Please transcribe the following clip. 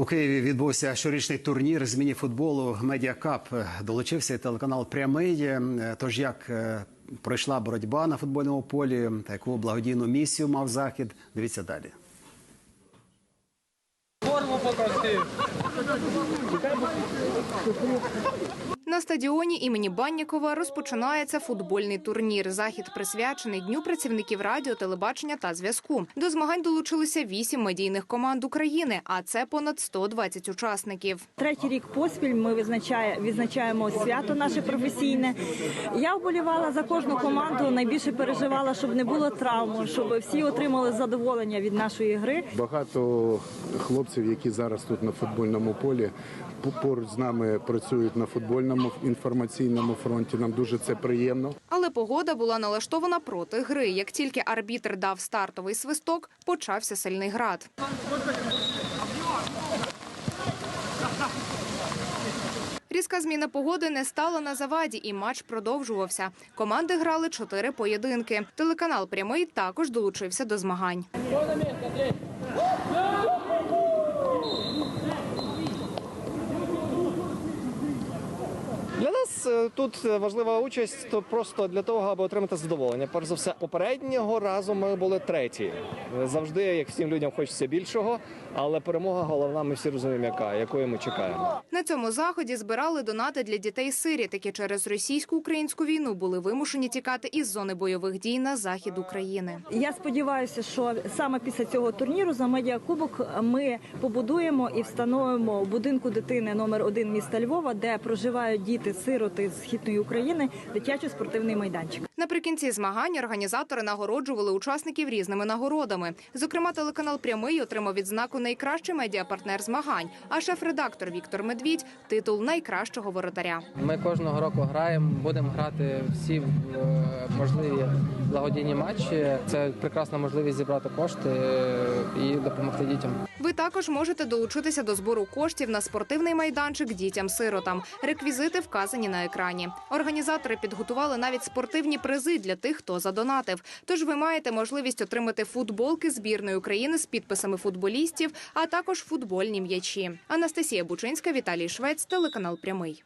У Києві відбувся щорічний турнір з міні-футболу Медіакап. Долучився телеканал Прямий. Тож як е, пройшла боротьба на футбольному полі, та яку благодійну місію мав захід? Дивіться далі. Форму покажи. На стадіоні імені Баннікова розпочинається футбольний турнір. Захід присвячений Дню працівників радіо, телебачення та зв'язку. До змагань долучилися вісім медійних команд України, а це понад 120 учасників. Третій рік поспіль ми визначає, відзначаємо свято наше професійне. Я вболівала за кожну команду. Найбільше переживала, щоб не було травм, щоб всі отримали задоволення від нашої гри. Багато хлопців, які зараз тут на футбольному полі, поруч з нами працюють на футбольному інформаційному фронті. Нам дуже це приємно. Але погода була налаштована проти гри. Як тільки арбітр дав стартовий свисток, почався сильний град. Різка зміна погоди не стала на заваді, і матч продовжувався. Команди грали чотири поєдинки. Телеканал Прямий також долучився до змагань. Oh, Для нас е, тут важлива участь то просто для того, аби отримати задоволення. Перш за все, попереднього разу ми були треті. Завжди, як всім людям, хочеться більшого, але перемога головна. Ми всі розуміємо, яка якої ми чекаємо. На цьому заході збирали донати для дітей сиріт, які через російсько-українську війну були вимушені тікати із зони бойових дій на захід України. Я сподіваюся, що саме після цього турніру за медіакубок ми побудуємо і встановимо будинку дитини номер один міста Львова, де проживають діти сироти з східної України, дитячий спортивний майданчик. Наприкінці змагань організатори нагороджували учасників різними нагородами. Зокрема, телеканал Прямий отримав відзнаку Найкращий медіапартнер змагань. А шеф-редактор Віктор Медвідь титул найкращого воротаря. Ми кожного року граємо, будемо грати всі е, можливі благодійні матчі. Це прекрасна можливість зібрати кошти е, і допомогти дітям. Ви також можете долучитися до збору коштів на спортивний майданчик дітям-сиротам. Реквізити вказані на екрані. Організатори підготували навіть спортивні призи для тих, хто задонатив. Тож ви маєте можливість отримати футболки збірної України з підписами футболістів, а також футбольні м'ячі. Анастасія Бучинська, Віталій Швець, телеканал Прямий.